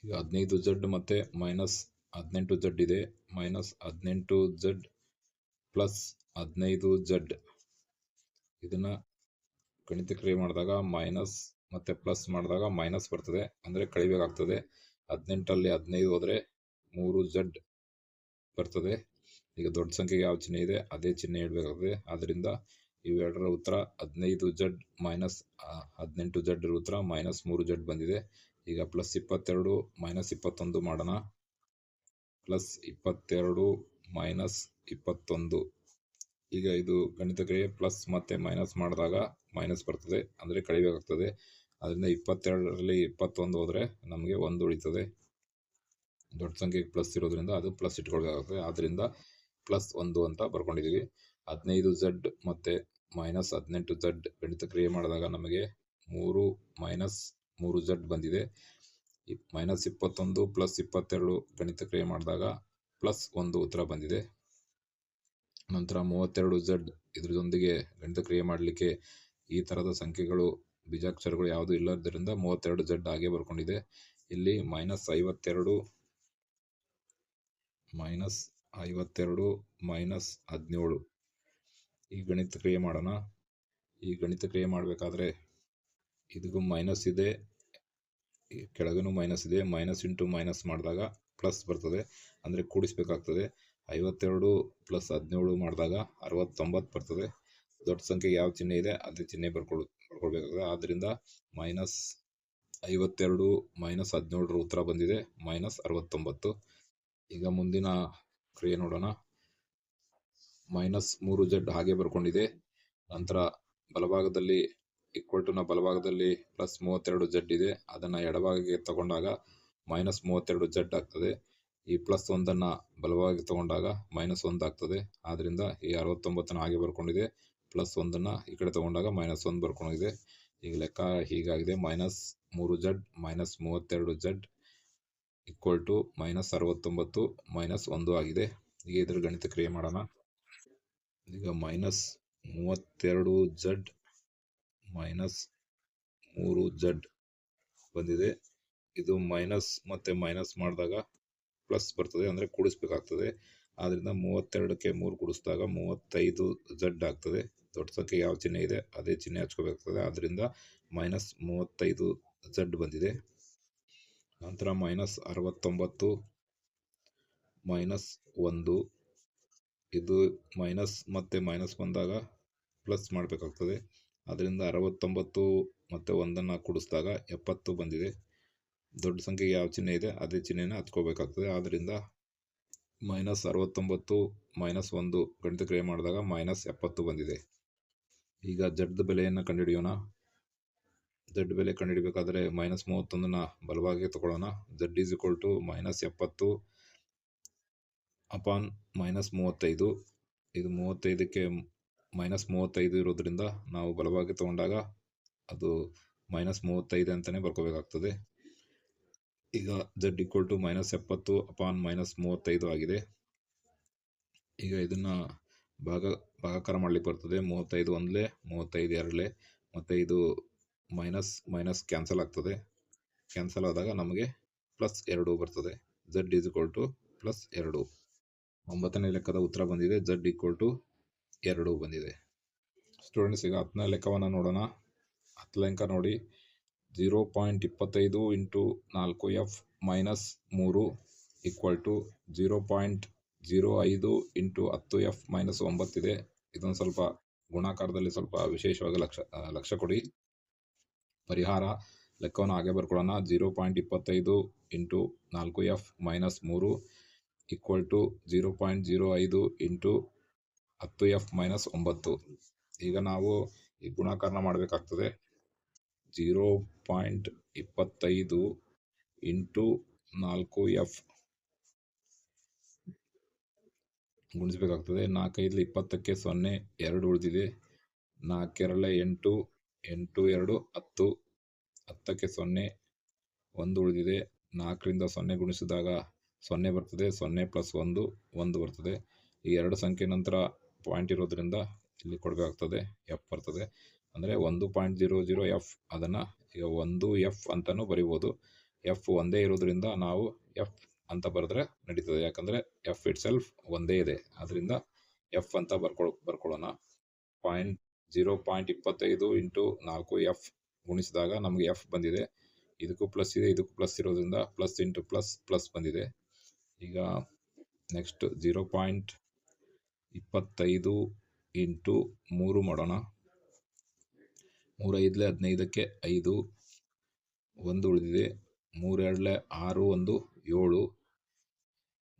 ಈಗ ಹದಿನೈದು ಜಡ್ ಮತ್ತು ಮೈನಸ್ ಹದಿನೆಂಟು ಜಡ್ ಇದೆ. ಮೈನಸ್ ಹದಿನೆಂಟು ಜಡ್ ಪ್ಲಸ್ ಹದಿನೈದು ಜಡ್ ಇದನ್ನು ಗಣಿತ ಕ್ರಿಯೆ ಮಾಡಿದಾಗ ಮೈನಸ್ ಮತ್ತು ಪ್ಲಸ್ ಮಾಡಿದಾಗ ಮೈನಸ್ ಬರ್ತದೆ. ಅಂದರೆ ಕಳಿಬೇಕಾಗ್ತದೆ ಹದಿನೆಂಟಲ್ಲಿ ಹದಿನೈದು ಹೋದರೆ ಮೂರು ಜಡ್ ಬರ್ತದೆ. ಈಗ ದೊಡ್ಡ ಸಂಖ್ಯೆಗೆ ಯಾವ ಚಿಹ್ನೆ ಇದೆ? ಅದೇ ಚಿಹ್ನೆ ಇಡಬೇಕಾಗ್ತದೆ ಆದ್ದರಿಂದ ಇವೆರಡರ ಉತ್ತರ ಹದಿನೈದು ಜಡ್ ಮೈನಸ್ ಹದಿನೆಂಟು ಜಡ್ ಉತ್ತರ ಮೈನಸ್ ಮೂರು ಜಡ್ ಬಂದಿದೆ. ಈಗ ಪ್ಲಸ್ ಇಪ್ಪತ್ತೆರಡು ಮೈನಸ್ ಇಪ್ಪತ್ತೊಂದು ಮಾಡೋಣ. ಪ್ಲಸ್ ಇಪ್ಪತ್ತೆರಡು ಮೈನಸ್ ಇಪ್ಪತ್ತೊಂದು. ಈಗ ಇದು ಗಣಿತ ಕ್ರಿಯೆ ಪ್ಲಸ್ ಮತ್ತೆ ಮೈನಸ್ ಮಾಡಿದಾಗ ಮೈನಸ್ ಬರ್ತದೆ, ಅಂದರೆ ಕಳಿಬೇಕಾಗ್ತದೆ ಅದರಿಂದ ಇಪ್ಪತ್ತೆರಡರಲ್ಲಿ ಇಪ್ಪತ್ತೊಂದು ಹೋದರೆ ನಮಗೆ ಒಂದು ಉಳಿತದೆ. ದೊಡ್ಡ ಸಂಖ್ಯೆಗೆ ಪ್ಲಸ್ ಇರೋದ್ರಿಂದ ಅದು ಪ್ಲಸ್ ಇಟ್ಕೊಳ್ಬೇಕಾಗ್ತದೆ ಆದ್ದರಿಂದ ಪ್ಲಸ್ ಒಂದು ಅಂತ ಬರ್ಕೊಂಡಿದ್ದೀವಿ. ಹದಿನೈದು ಝಡ್ ಮತ್ತು ಮೈನಸ್ ಹದಿನೆಂಟು ಝಡ್ ಗಣಿತ ಕ್ರಿಯೆ ಮಾಡಿದಾಗ ನಮಗೆ ಮೂರು ಮೈನಸ್ ಮೂರು ಝಡ್ ಬಂದಿದೆ. ಮೈನಸ್ ಇಪ್ಪತ್ತೊಂದು ಪ್ಲಸ್ ಇಪ್ಪತ್ತೆರಡು ಗಣಿತ ಕ್ರಿಯೆ ಮಾಡಿದಾಗ ಪ್ಲಸ್ ಒಂದು ಉತ್ತರ ಬಂದಿದೆ. ನಂತರ ಮೂವತ್ತೆರಡು ಝಡ್ ಇದರದೊಂದಿಗೆ ಗಣಿತ ಕ್ರಿಯೆ ಮಾಡಲಿಕ್ಕೆ ಈ ಥರದ ಸಂಖ್ಯೆಗಳು, ಬೀಜಾಕ್ಷರಗಳು ಯಾವುದು ಇಲ್ಲದರಿಂದ ಮೂವತ್ತೆರಡು ಝಡ್ ಹಾಗೆ ಬರ್ಕೊಂಡಿದೆ. ಇಲ್ಲಿ ಮೈನಸ್ ಐವತ್ತೆರಡು ಮೈನಸ್ ಐವತ್ತೆರಡು, ಮೈನಸ್ ಹದಿನೇಳು ಈ ಗಣಿತ ಕ್ರಿಯೆ ಮಾಡೋಣ. ಈ ಗಣಿತ ಕ್ರಿಯೆ ಮಾಡಬೇಕಾದ್ರೆ ಇದಕ್ಕೂ ಮೈನಸ್ ಇದೆ. ಕೆಳಗೂ ಮೈನಸ್ ಇದೆ. ಮೈನಸ್ ಇಂಟು ಮೈನಸ್ ಮಾಡಿದಾಗ ಪ್ಲಸ್ ಬರ್ತದೆ. ಅಂದರೆ ಕೂಡಿಸ್ಬೇಕಾಗ್ತದೆ. ಐವತ್ತೆರಡು ಪ್ಲಸ್ ಹದಿನೇಳು ಮಾಡಿದಾಗ ಅರವತ್ತೊಂಬತ್ತು ಬರ್ತದೆ. ದೊಡ್ಡ ಸಂಖ್ಯೆ ಯಾವ ಚಿಹ್ನೆ ಇದೆ? ಅದೇ ಚಿಹ್ನೆ ಬರ್ಕೊಳ್ ಬರ್ಕೊಳ್ಬೇಕಾಗ್ತದೆ ಆದ್ದರಿಂದ ಮೈನಸ್ ಐವತ್ತೆರಡು ಮೈನಸ್ ಹದಿನೇಳರ ಉತ್ತರ ಬಂದಿದೆ. ಮೈನಸ್ ಅರವತ್ತೊಂಬತ್ತು. ಈಗ ಮುಂದಿನ ಕ್ರಿಯೆ ನೋಡೋಣ. ಮೈನಸ್ ಮೂರು ಜೆಡ್ ಹಾಗೆ ಬರ್ಕೊಂಡಿದೆ. ನಂತರ ಬಲಭಾಗದಲ್ಲಿ ಈಕ್ವಲ್ನ ಬಲಭಾಗದಲ್ಲಿ ಪ್ಲಸ್ ಮೂವತ್ತೆರಡು ಜೆಡ್ ಇದೆ. ಅದನ್ನು ಎಡಭಾಗಕ್ಕೆ ತಗೊಂಡಾಗ ಮೈನಸ್ ಮೂವತ್ತೆರಡು ಜೆಡ್ ಆಗ್ತದೆ. ಈ ಪ್ಲಸ್ ಒಂದನ್ನು ಬಲಭಾಗಕ್ಕೆ ತಗೊಂಡಾಗ ಮೈನಸ್ ಒಂದು ಆಗ್ತದೆ. ಆದ್ದರಿಂದ ಈ ಅರವತ್ತೊಂಬತ್ತನ್ನು ಹಾಗೆ ಬರ್ಕೊಂಡಿದೆ. ಪ್ಲಸ್ ಒಂದನ್ನು ಈ ಕಡೆ ತಗೊಂಡಾಗ ಮೈನಸ್ ಒಂದು ಬರ್ಕೊಂಡಿದೆ. ಈಗ ಲೆಕ್ಕ ಹೀಗಾಗಿದೆ. ಮೈನಸ್ ಮೂರು ಜಡ್ ಮೈನಸ್ ಮೂವತ್ತೆರಡು ಜಡ್ ಈಕ್ವಲ್ ಟು ಮೈನಸ್ ಅರವತ್ತೊಂಬತ್ತು, ಮೈನಸ್ ಒಂದು ಆಗಿದೆ. ಈಗ ಇದ್ರ ಗಣಿತ ಕ್ರಿಯೆ ಮಾಡೋಣ. ಈಗ ಮೈನಸ್ ಮೂವತ್ತೆರಡು ಜಡ್ ಮೈನಸ್ ಮೂರು ಜಡ್ ಬಂದಿದೆ. ಇದು ಮೈನಸ್ ಮತ್ತು ಮೈನಸ್ ಮಾಡಿದಾಗ ಪ್ಲಸ್ ಬರ್ತದೆ, ಅಂದರೆ ಕೂಡಿಸ್ಬೇಕಾಗ್ತದೆ. ಆದ್ದರಿಂದ ಮೂವತ್ತೆರಡಕ್ಕೆ ಮೂರು ಕೂಡಿಸಿದಾಗ ಮೂವತ್ತೈದು ಜಡ್ ಆಗ್ತದೆ. ದೊಡ್ಡ ಸಂಖ್ಯೆ ಯಾವ ಚಿಹ್ನೆ ಇದೆ? ಅದೇ ಚಿಹ್ನೆ ಹಚ್ಕೋಬೇಕಾಗ್ತದೆ. ಆದ್ದರಿಂದ ಮೈನಸ್ ಮೂವತ್ತೈದು ಜಡ್ ಬಂದಿದೆ. ನಂತರ ಮೈನಸ್ ಅರವತ್ತೊಂಬತ್ತು ಮೈನಸ್ ಒಂದು ಇದು ಮೈನಸ್ ಮತ್ತು ಮೈನಸ್ ಬಂದಾಗ ಪ್ಲಸ್ ಮಾಡಬೇಕಾಗ್ತದೆ. ಅದರಿಂದ ಅರವತ್ತೊಂಬತ್ತು ಮತ್ತು ಒಂದನ್ನು ಕೂಡಿಸಿದಾಗ ಎಪ್ಪತ್ತು ಬಂದಿದೆ. ದೊಡ್ಡ ಸಂಖ್ಯೆಗೆ ಯಾವ ಚಿಹ್ನೆ ಇದೆ? ಅದೇ ಚಿಹ್ನೆನ ಹತ್ಕೋಬೇಕಾಗ್ತದೆ. ಆದ್ದರಿಂದ ಮೈನಸ್ ಅರವತ್ತೊಂಬತ್ತು ಮೈನಸ್ ಒಂದು ಗಣಿತ ಕ್ರಿಯೆ ಮಾಡಿದಾಗ ಮೈನಸ್ ಎಪ್ಪತ್ತು ಬಂದಿದೆ. ಈಗ ಜಡ್ದ ಬೆಲೆಯನ್ನು ಕಂಡುಹಿಡಿಯೋಣ. ಜಡ್ ಬೆಲೆ ಕಂಡುಹಿಡಬೇಕಾದ್ರೆ ಮೈನಸ್ ಮೂವತ್ತೊಂದನ್ನು ಬಲವಾಗಿ ತಗೊಳ್ಳೋಣ. Z is equal to minus ಎಪ್ಪತ್ತು ಅಪಾನ್ ಮೈನಸ್ ಮೂವತ್ತೈದು. ಇದು ಮೂವತ್ತೈದಕ್ಕೆ ಮೈನಸ್ ಮೂವತ್ತೈದು ಇರೋದ್ರಿಂದ ನಾವು ಬಲವಾಗಿ ತಗೊಂಡಾಗ ಅದು ಮೈನಸ್ ಮೂವತ್ತೈದು ಅಂತಲೇ ಬರ್ಕೋಬೇಕಾಗ್ತದೆ. ಈಗ ಜಡ್ ಈಕ್ವಲ್ ಟು ಮೈನಸ್ ಎಪ್ಪತ್ತು ಅಪಾನ್ ಮೈನಸ್ ಮೂವತ್ತೈದು ಆಗಿದೆ. ಈಗ ಇದನ್ನು ಭಾಗ, ಭಾಗಾಕಾರ ಮಾಡಲಿಕ್ಕೆ ಬರ್ತದೆ. ಮೂವತ್ತೈದು ಒಂದಲೇ, ಮೂವತ್ತೈದು ಎರಡಲೇ, ಮತ್ತು ಇದು ಮೈನಸ್ ಮೈನಸ್ ಕ್ಯಾನ್ಸಲ್ ಆಗ್ತದೆ. ಕ್ಯಾನ್ಸಲ್ ಆದಾಗ ನಮಗೆ ಪ್ಲಸ್ ಎರಡು ಬರ್ತದೆ. Z is equal to plus ಎರಡು. ಒಂಬತ್ತನೇ ಲೆಕ್ಕದ ಉತ್ತರ ಬಂದಿದೆ. ಜಡ್ ಈಕ್ವಲ್ ಟು ಎರಡು ಬಂದಿದೆ. ಸ್ಟೂಡೆಂಟ್ಸ್ ಈಗ ಹತ್ತನೇ ಲೆಕ್ಕವನ್ನು ನೋಡೋಣ. ಹತ್ತು ಲೆಕ್ಕ ನೋಡಿ. ಜೀರೋ ಪಾಯಿಂಟ್ ಇಪ್ಪತ್ತೈದು ಇಂಟು ನಾಲ್ಕು ಎಫ್ ಮೈನಸ್ ಮೂರು equal to zero point zero ಐದು ಇಂಟು ಹತ್ತು ಎಫ್ ಮೈನಸ್ ಒಂಬತ್ತಿದೆ ಇದೊಂದು ಸ್ವಲ್ಪ ಗುಣಾಕಾರದಲ್ಲಿ ಸ್ವಲ್ಪ ವಿಶೇಷವಾಗಿ ಲಕ್ಷ ಲಕ್ಷ ಕೊಡಿ. ಪರಿಹಾರ ಲೆಕ್ಕವನ್ನು ಹಾಗೆ ಬರ್ಕೊಳ್ಳೋಣ. ಜೀರೋ ಪಾಯಿಂಟ್ ಇಪ್ಪತ್ತೈದು ಇಂಟು ನಾಲ್ಕು ಎಫ್ ಮೈನಸ್ ಮೂರು equal to zero point zero ಐದು ಇಂಟು ಹತ್ತು ಎಫ್ ಮೈನಸ್ ಒಂಬತ್ತು. ಈಗ ನಾವು ಈ ಗುಣಾಕಾರನ ಮಾಡಬೇಕಾಗ್ತದೆ. ಜೀರೋ ಪಾಯಿಂಟ್ ಇಪ್ಪತ್ತೈದು ಇಂಟು ನಾಲ್ಕು ಎಫ್ ಗುಣಿಸಬೇಕಾಗ್ತದೆ. ನಾಲ್ಕೈದು ಇಪ್ಪತ್ತಕ್ಕೆ ಸೊನ್ನೆ ಎರಡು ಉಳಿದಿದೆ. ನಾಲ್ಕೆರಳೆ ಎಂಟು ಎಂಟು ಎರಡು, ಹತ್ತು. ಹತ್ತಕ್ಕೆ ಸೊನ್ನೆ ಒಂದು ಉಳಿದಿದೆ. ನಾಲ್ಕರಿಂದ ಸೊನ್ನೆ ಗುಣಿಸಿದಾಗ ಸೊನ್ನೆ ಬರ್ತದೆ, ಸೊನ್ನೆ ಪ್ಲಸ್ ಒಂದು ಒಂದು ಬರ್ತದೆ. ಈ ಎರಡು ಸಂಖ್ಯೆ ನಂತರ ಪಾಯಿಂಟ್ ಇರೋದ್ರಿಂದ ಇಲ್ಲಿ ಕೊಡಬೇಕಾಗ್ತದೆ ಎಫ್ ಬರ್ತದೆ. ಅಂದರೆ ಒಂದು ಪಾಯಿಂಟ್ ಜೀರೋ ಜೀರೋ ಎಫ್ ಅದನ್ನು ಈಗ ಒಂದು ಎಫ್ ಅಂತಲೂ ಬರಿಬೋದು. ಎಫ್ ಒಂದೇ ಇರೋದ್ರಿಂದ ನಾವು ಎಫ್ ಅಂತ ಬರೆದ್ರೆ ನಡೀತದೆ. ಯಾಕಂದರೆ ಎಫ್ ಇಟ್ ಸೆಲ್ಫ್ ಒಂದೇ ಇದೆ. ಅದರಿಂದ ಎಫ್ ಅಂತ ಬರ್ಕೊಳ್, ಬರ್ಕೊಳ್ಳೋಣ. ಪಾಯಿಂಟ್ ಜೀರೋ ಪಾಯಿಂಟ್ ಇಪ್ಪತ್ತೈದು ಇಂಟು ನಾಲ್ಕು ಎಫ್ ಗುಣಿಸಿದಾಗ ನಮಗೆ ಎಫ್ ಬಂದಿದೆ. ಇದಕ್ಕೂ ಪ್ಲಸ್ ಇದೆ, ಇದಕ್ಕೂ ಪ್ಲಸ್ ಇರೋದ್ರಿಂದ ಪ್ಲಸ್ ಇಂಟು ಪ್ಲಸ್ ಪ್ಲಸ್ ಬಂದಿದೆ. ಈಗ ನೆಕ್ಸ್ಟ್ ಜೀರೋ ಪಾಯಿಂಟ್ ಇಪ್ಪತ್ತೈದು ಇಂಟು ಮೂರು ಮಾಡೋಣ. ಮೂರು ಐದಲೇ ಹದಿನೈದಕ್ಕೆ ಐದು, ಒಂದು ಉಳಿದಿದೆ. ಮೂರೆರಡಲೆ ಆರು, ಒಂದು, ಏಳು.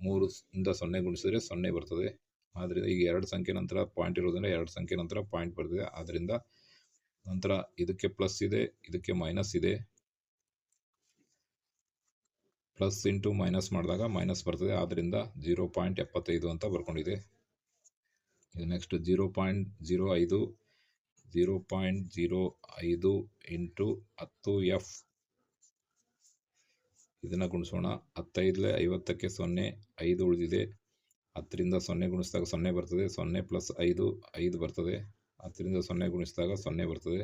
ಮೂರು ಇಂದ ಸೊನ್ನೆ ಗುಣಿಸಿದ್ರೆ ಸೊನ್ನೆ ಬರ್ತದೆ. ಆದ್ದರಿಂದ ಈಗ ಎರಡು ಸಂಖ್ಯೆ ನಂತರ ಪಾಯಿಂಟ್ ಇರೋದ್ರಿಂದ ಎರಡು ಸಂಖ್ಯೆ ನಂತರ ಪಾಯಿಂಟ್ ಬರ್ತದೆ. ಆದ್ದರಿಂದ ನಂತರ ಇದಕ್ಕೆ ಪ್ಲಸ್ ಇದೆ, ಇದಕ್ಕೆ ಮೈನಸ್ ಇದೆ. ಪ್ಲಸ್ ಇಂಟು ಮೈನಸ್ ಮಾಡಿದಾಗ ಮೈನಸ್ ಬರ್ತದೆ. ಆದ್ದರಿಂದ ಜೀರೋ ಪಾಯಿಂಟ್ ಎಪ್ಪತ್ತೈದು ಅಂತ ಬರ್ಕೊಂಡಿದೆ. ಇದು ನೆಕ್ಸ್ಟ್ ಜೀರೋ ಪಾಯಿಂಟ್ ಜೀರೋ ಐದು ಜೀರೋ ಪಾಯಿಂಟ್ ಜೀರೋ ಐದು ಇಂಟು ಹತ್ತು ಎಫ್ ಇದನ್ನು ಗುಣಿಸೋಣ. ಹತ್ತೈದಲೇ ಐವತ್ತಕ್ಕೆ ಸೊನ್ನೆ, ಐದು ಉಳಿದಿದೆ. ಹತ್ತರಿಂದ ಸೊನ್ನೆ ಗುಣಿಸಿದಾಗ ಸೊನ್ನೆ ಬರ್ತದೆ. ಸೊನ್ನೆ ಪ್ಲಸ್ ಐದು ಐದು ಬರ್ತದೆ. ಹತ್ತರಿಂದ ಸೊನ್ನೆ ಗುಣಿಸಿದಾಗ ಸೊನ್ನೆ ಬರ್ತದೆ.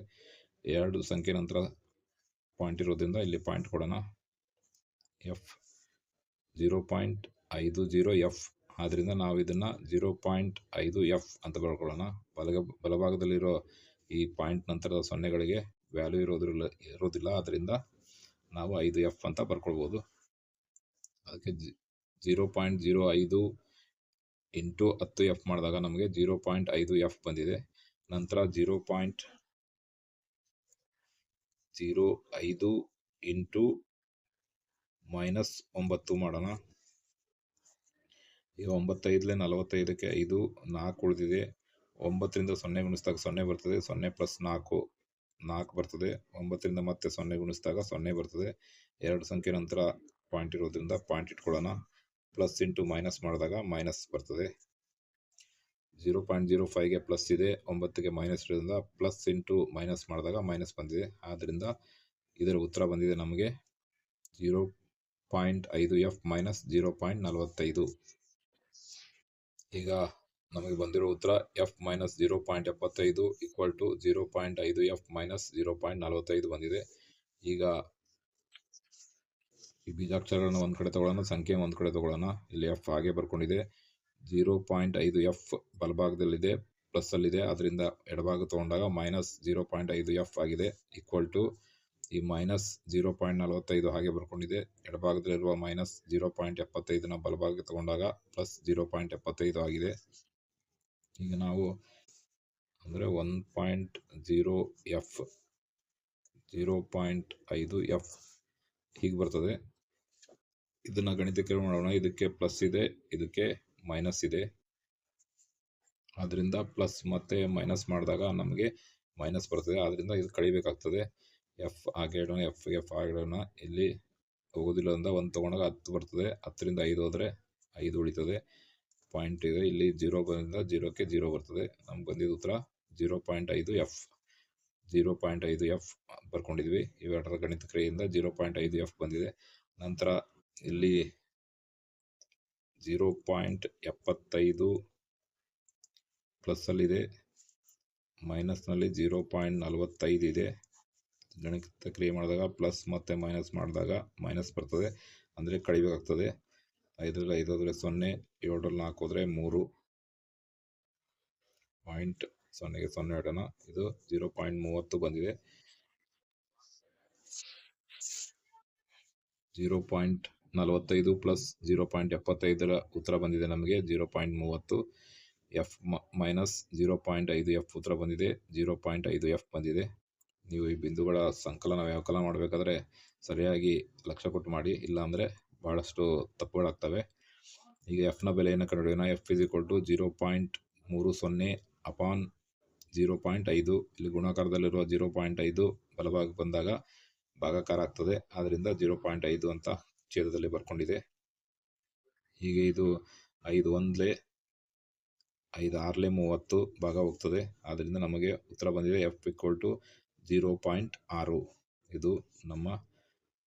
ಎರಡು ಸಂಖ್ಯೆ ನಂತರ ಪಾಯಿಂಟ್ ಇರೋದ್ರಿಂದ ಇಲ್ಲಿ ಪಾಯಿಂಟ್ ಕೊಡೋಣ. ಎಫ್ ಜೀರೋ ಪಾಯಿಂಟ್ ಐದು ಜೀರೋ ಎಫ್ ಆದ್ದರಿಂದ ನಾವು ಇದನ್ನು ಜೀರೋ ಪಾಯಿಂಟ್ ಐದು ಎಫ್ ಅಂತ ಬರ್ಕೊಳ್ಳೋಣ ಬಲಗ, ಬಲಭಾಗದಲ್ಲಿರೋ ಈ ಪಾಯಿಂಟ್ ನಂತರದ ಸೊನ್ನೆಗಳಿಗೆ ವ್ಯಾಲ್ಯೂ ಇರೋದಿಲ್ಲ ಇರೋದಿಲ್ಲ. ಆದ್ದರಿಂದ ನಾವು ಐದು ಎಫ್ ಅಂತ ಬರ್ಕೊಳ್ಬೋದು. ಅದಕ್ಕೆ ಜೀರೋ ಪಾಯಿಂಟ್ ಜೀರೋ ಐದು ಇಂಟು ಹತ್ತು ಎಫ್ ಮಾಡಿದಾಗ ನಮಗೆ ಜೀರೋ ಪಾಯಿಂಟ್ ಐದು ಎಫ್ ಬಂದಿದೆ. ನಂತರ ಜೀರೋ ಪಾಯಿಂಟ್ ಜೀರೋ ಐದು ಇಂಟು ಮೈನಸ್ ಒಂಬತ್ತು ಮಾಡೋಣ. ಈಗ ಒಂಬತ್ತೈದಲೇ ನಲವತ್ತೈದಕ್ಕೆ ಐದು, ನಾಲ್ಕು ಉಳಿದಿದೆ. ಒಂಬತ್ತರಿಂದ ಸೊನ್ನೆ ಗುಣಿಸಿದಾಗ ಸೊನ್ನೆ ಬರ್ತದೆ. ಸೊನ್ನೆ ಪ್ಲಸ್ ನಾಲ್ಕು ನಾಲ್ಕು ಬರ್ತದೆ. ಒಂಬತ್ತರಿಂದ ಮತ್ತೆ ಸೊನ್ನೆ ಗುಣಿಸಿದಾಗ ಸೊನ್ನೆ ಬರ್ತದೆ. ಎರಡು ಸಂಖ್ಯೆ ನಂತರ ಪಾಯಿಂಟ್ ಇರೋದ್ರಿಂದ ಪಾಯಿಂಟ್ ಇಟ್ಕೊಳ್ಳೋಣ. ಪ್ಲಸ್ ಇಂಟು ಮೈನಸ್ ಮಾಡಿದಾಗ ಮೈನಸ್ ಬರ್ತದೆ. ಜೀರೋ ಪಾಯಿಂಟ್ ಜೀರೋ ಫೈವ್ಗೆ ಪ್ಲಸ್ ಇದೆ. ಒಂಬತ್ತಿಗೆ ಮೈನಸ್ ಇರೋದ್ರಿಂದ ಪ್ಲಸ್ ಇಂಟು ಮೈನಸ್ ಮಾಡಿದಾಗ ಮೈನಸ್ ಬಂದಿದೆ. ಆದ್ದರಿಂದ ಇದರ ಉತ್ತರ ಬಂದಿದೆ ನಮಗೆ. ಜೀರೋ ಪಾಯಿಂಟ್ ಐದು ಎಫ್ ಮೈನಸ್ ಜೀರೋ ಪಾಯಿಂಟ್ ನಲವತ್ತೈದು ಈಗ ನಮಗೆ ಬಂದಿರೋ ಉತ್ತರ ಎಫ್ ಮೈನಸ್ ಜೀರೋ ಪಾಯಿಂಟ್ ಎಪ್ಪತ್ತೈದು ಈಕ್ವಲ್ ಟು ಜೀರೋ ಪಾಯಿಂಟ್ ಐದು ಎಫ್ ಮೈನಸ್ ಜೀರೋ ಪಾಯಿಂಟ್ ನಲವತ್ತೈದು ಬಂದಿದೆ. ಈಗ ಈ ಬೀಜಾಕ್ಷರಗಳನ್ನು ಒಂದು ಕಡೆ ತಗೊಳ್ಳೋಣ ಸಂಖ್ಯೆ ಒಂದು ಕಡೆ ತಗೊಳ್ಳೋಣ. ಇಲ್ಲಿ ಎಫ್ ಹಾಗೆ ಬರ್ಕೊಂಡಿದೆ. ಜೀರೋ ಪಾಯಿಂಟ್ ಐದು ಎಫ್ ಬಲಭಾಗದಲ್ಲಿದೆ ಪ್ಲಸ್ಸಲ್ಲಿದೆ ಅದರಿಂದ ಎಡಭಾಗ ತಗೊಂಡಾಗ ಮೈನಸ್ ಜೀರೋ ಪಾಯಿಂಟ್ ಐದು ಎಫ್ ಆಗಿದೆ ಈಕ್ವಲ್ ಟು ಈ ಮೈನಸ್ ಜೀರೋ ಪಾಯಿಂಟ್ ನಲವತ್ತೈದು ಹಾಗೆ ಬರ್ಕೊಂಡಿದೆ. ಎಡಭಾಗದಲ್ಲಿರುವ ಮೈನಸ್ ಜೀರೋ ಪಾಯಿಂಟ್ ಎಪ್ಪತ್ತೈದನ್ನ ಬಲಭಾಗಕ್ಕೆ ತಗೊಂಡಾಗ ಪ್ಲಸ್ ಜೀರೋ ಪಾಯಿಂಟ್ ಎಪ್ಪತ್ತೈದು ಆಗಿದೆ. ಈಗ ನಾವು ಅಂದರೆ one point zero f zero point ಐದು ಎಫ್ ಹೀಗೆ ಬರ್ತದೆ. ಇದನ್ನು ಗಣಿತಕ್ಕೆ ಮಾಡೋಣ. ಇದಕ್ಕೆ ಪ್ಲಸ್ ಇದೆ, ಇದಕ್ಕೆ ಮೈನಸ್ ಇದೆ. ಆದ್ದರಿಂದ ಪ್ಲಸ್ ಮತ್ತೆ ಮೈನಸ್ ಮಾಡಿದಾಗ ನಮಗೆ ಮೈನಸ್ ಬರ್ತದೆ. ಆದ್ದರಿಂದ ಇದು ಕಳಿಬೇಕಾಗ್ತದೆ. ಎಫ್ ಇಡೋಣ ಎಫ್ ಎಫ್ ಆಗಿಡೋಣ ಇಲ್ಲಿ ಹೋಗೋದಿಲ್ಲ ಅಂದ ಒಂದು ತೊಗೊಂಡಾಗ ಹತ್ತು ಬರ್ತದೆ. ಹತ್ತರಿಂದ ಐದು ಹೋದರೆ ಐದು ಉಳಿತದೆ. ಪಾಯಿಂಟ್ ಇದೆ. ಇಲ್ಲಿ ಜೀರೋ ಬಂದಿಂದ ಜೀರೋಕ್ಕೆ ಜೀರೋ ಬರ್ತದೆ. ನಮ್ಗೆ ಬಂದಿದ್ದ ಉತ್ತರ ಜೀರೋ ಪಾಯಿಂಟ್ ಐದು ಎಫ್ ಜೀರೋ ಪಾಯಿಂಟ್ ಐದು ಎಫ್ ಬರ್ಕೊಂಡಿದ್ವಿ. ಇವೆರಡರ ಗಣಿತ ಕ್ರಿಯೆಯಿಂದ ಜೀರೋ ಪಾಯಿಂಟ್ ಐದು ಎಫ್ ಬಂದಿದೆ. ನಂತರ ಇಲ್ಲಿ ಜೀರೋ ಪಾಯಿಂಟ್ ಎಪ್ಪತ್ತೈದು ಪ್ಲಸ್ಸಲ್ಲಿದೆ ಮೈನಸ್ನಲ್ಲಿ ಜೀರೋ ಪಾಯಿಂಟ್ ನಲವತ್ತೈದು ಇದೆ. ಗಣಿತ ಕ್ರಿಯೆ ಮಾಡಿದಾಗ ಪ್ಲಸ್ ಮತ್ತು ಮೈನಸ್ ಮಾಡಿದಾಗ ಮೈನಸ್ ಬರ್ತದೆ. ಅಂದರೆ ಕಳಿಬೇಕಾಗ್ತದೆ ಐದರಲ್ಲಿ ಐದು ಹೋದರೆ ಸೊನ್ನೆ, ಏಳರಲ್ಲಿ ನಾಲ್ಕು ಹೋದರೆ ಮೂರು. ಪಾಯಿಂಟ್ ಸೊನ್ನೆಗೆ ಸೊನ್ನೆ ಇಡೋಣ ಇದು ಜೀರೋ ಪಾಯಿಂಟ್ ಮೂವತ್ತು ಬಂದಿದೆ. ಜೀರೋ ಪಾಯಿಂಟ್ ನಲವತ್ತೈದು ಪ್ಲಸ್ ಜೀರೋ ಪಾಯಿಂಟ್ ಎಪ್ಪತ್ತೈದರ ಉತ್ತರ ಬಂದಿದೆ ನಮಗೆ. ಜೀರೋ ಪಾಯಿಂಟ್ ಮೂವತ್ತು. ಎಫ್ ಮೈನಸ್ ಜೀರೋ ಪಾಯಿಂಟ್ ಐದು ಎಫ್ ಉತ್ತರ ಬಂದಿದೆ. ಜೀರೋ ಪಾಯಿಂಟ್ ಐದು ಎಫ್ ಬಂದಿದೆ. ನೀವು ಈ ಬಿಂದುಗಳ ಸಂಕಲನ ವ್ಯವಕಲನ ಮಾಡಬೇಕಾದ್ರೆ ಸರಿಯಾಗಿ ಲಕ್ಷ್ಯ ಕೊಟ್ಟು ಮಾಡಿ, ಇಲ್ಲಾಂದರೆ ಭಾಳಷ್ಟು ತಪ್ಪುಗಳಾಗ್ತವೆ. ಈಗ ಎಫ್ನ ಬೆಲೆಯನ್ನು ಕಂಡುಹಿಡಿಯೋಣ f is equal to zero point ಮೂರು ಸೊನ್ನೆ ಅಪಾನ್ ಜೀರೋ ಪಾಯಿಂಟ್ ಐದು. ಇಲ್ಲಿ ಗುಣಾಕಾರದಲ್ಲಿರುವ ಜೀರೋ ಪಾಯಿಂಟ್ ಐದು ಬಲಭಾಗ ಬಂದಾಗ ಭಾಗಾಕಾರ ಆಗ್ತದೆ. ಆದ್ದರಿಂದ ಜೀರೋ ಪಾಯಿಂಟ್ ಐದು ಅಂತ ಛೇದದಲ್ಲಿ ಬರ್ಕೊಂಡಿದೆ. ಹೀಗೆ ಇದು ಐದು ಒಂದ್ಲೆ ಐದು ಆರ್ಲೆ ಮೂವತ್ತು ಭಾಗ ಹೋಗ್ತದೆ. ಆದ್ದರಿಂದ ನಮಗೆ ಉತ್ತರ ಬಂದಿದೆ f equal to zero point ಆರು. ಇದು ನಮ್ಮ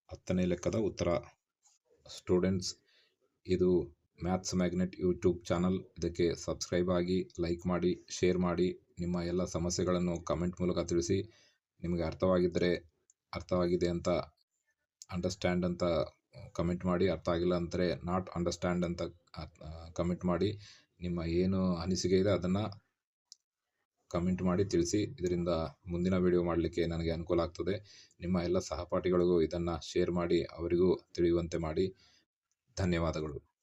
ಹತ್ತನೇ ಲೆಕ್ಕದ ಉತ್ತರ. ಸ್ಟೂಡೆಂಟ್ಸ್, ಇದು ಮ್ಯಾಥ್ಸ್ ಮ್ಯಾಗ್ನೆಟ್ ಯೂಟ್ಯೂಬ್ ಚಾನಲ್. ಇದಕ್ಕೆ ಸಬ್ಸ್ಕ್ರೈಬ್ ಆಗಿ, ಲೈಕ್ ಮಾಡಿ, ಶೇರ್ ಮಾಡಿ. ನಿಮ್ಮ ಎಲ್ಲ ಸಮಸ್ಯೆಗಳನ್ನು ಕಮೆಂಟ್ ಮೂಲಕ ತಿಳಿಸಿ. ನಿಮಗೆ ಅರ್ಥವಾಗಿದ್ದರೆ ಅರ್ಥವಾಗಿದೆ ಅಂತ ಅಂಡರ್ಸ್ಟ್ಯಾಂಡ್ ಅಂತ ಕಮೆಂಟ್ ಮಾಡಿ. ಅರ್ಥ ಆಗಿಲ್ಲ ಅಂದರೆ ನಾಟ್ ಅಂಡರ್ಸ್ಟ್ಯಾಂಡ್ ಅಂತ ಕಮೆಂಟ್ ಮಾಡಿ. ನಿಮ್ಮ ಏನು ಅನಿಸಿಕೆ ಇದೆ ಅದನ್ನು ಕಮೆಂಟ್ ಮಾಡಿ ತಿಳಿಸಿ. ಇದರಿಂದ ಮುಂದಿನ ವಿಡಿಯೋ ಮಾಡಲಿಕ್ಕೆ ನನಗೆ ಅನುಕೂಲ ಆಗ್ತದೆ. ನಿಮ್ಮ ಎಲ್ಲ ಸಹಪಾಠಿಗಳಿಗೂ ಇದನ್ನು ಶೇರ್ ಮಾಡಿ, ಅವರಿಗೂ ತಿಳಿಯುವಂತೆ ಮಾಡಿ. ಧನ್ಯವಾದಗಳು.